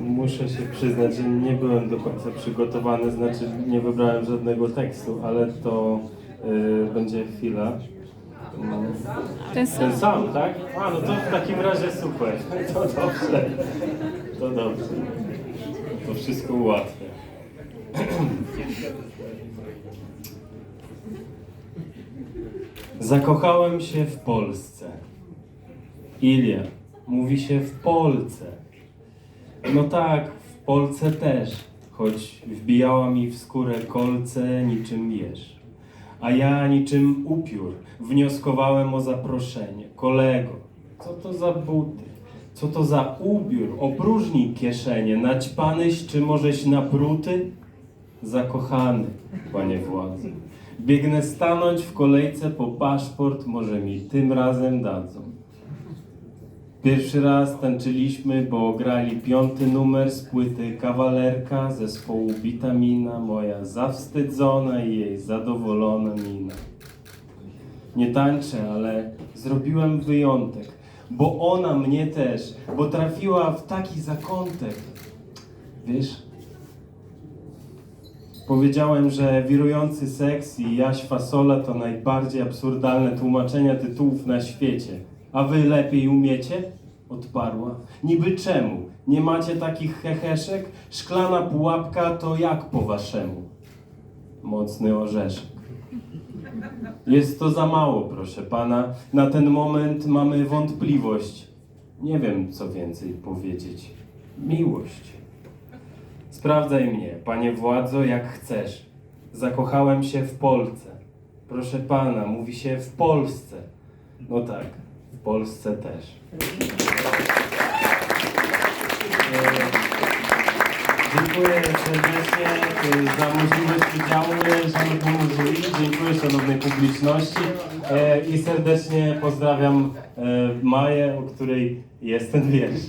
Muszę się przyznać, że nie byłem do końca przygotowany, znaczy nie wybrałem żadnego tekstu, ale to y, będzie chwila. Ten sam. Ten sam, tak? A, no to w takim razie super. To dobrze. To dobrze. To wszystko ułatwia. Zakochałem się w Polsce. Ilia, mówi się w Polce. No tak, w Polce też, choć wbijała mi w skórę kolce niczym jeż. A ja niczym upiór wnioskowałem o zaproszenie. Kolego, co to za buty? Co to za ubiór? Opróżnij kieszenie. Naćpanyś czy możeś napruty? Zakochany, panie władzy. Biegnę stanąć w kolejce po paszport, może mi tym razem dadzą. Pierwszy raz tańczyliśmy, bo grali piąty numer z płyty Kawalerka zespołu Witamina, moja zawstydzona i jej zadowolona mina. Nie tańczę, ale zrobiłem wyjątek, bo ona mnie też, bo trafiła w taki zakątek. Wiesz, powiedziałem, że wirujący seks i Jaś Fasola to najbardziej absurdalne tłumaczenia tytułów na świecie. A wy lepiej umiecie? Odparła. Niby czemu? Nie macie takich heheszek? Szklana pułapka to jak po waszemu? Mocny orzeszek. Jest to za mało, proszę pana. Na ten moment mamy wątpliwość. Nie wiem, co więcej powiedzieć. Miłość. Sprawdzaj mnie, panie władzo, jak chcesz. Zakochałem się w Polsce. Proszę pana, mówi się w Polsce. No tak, Polsce też. E, Dziękuję serdecznie e, za możliwość udziału szanownemu jury. Dziękuję szanownej publiczności e, i serdecznie pozdrawiam Maję, o której jest ten wiersz.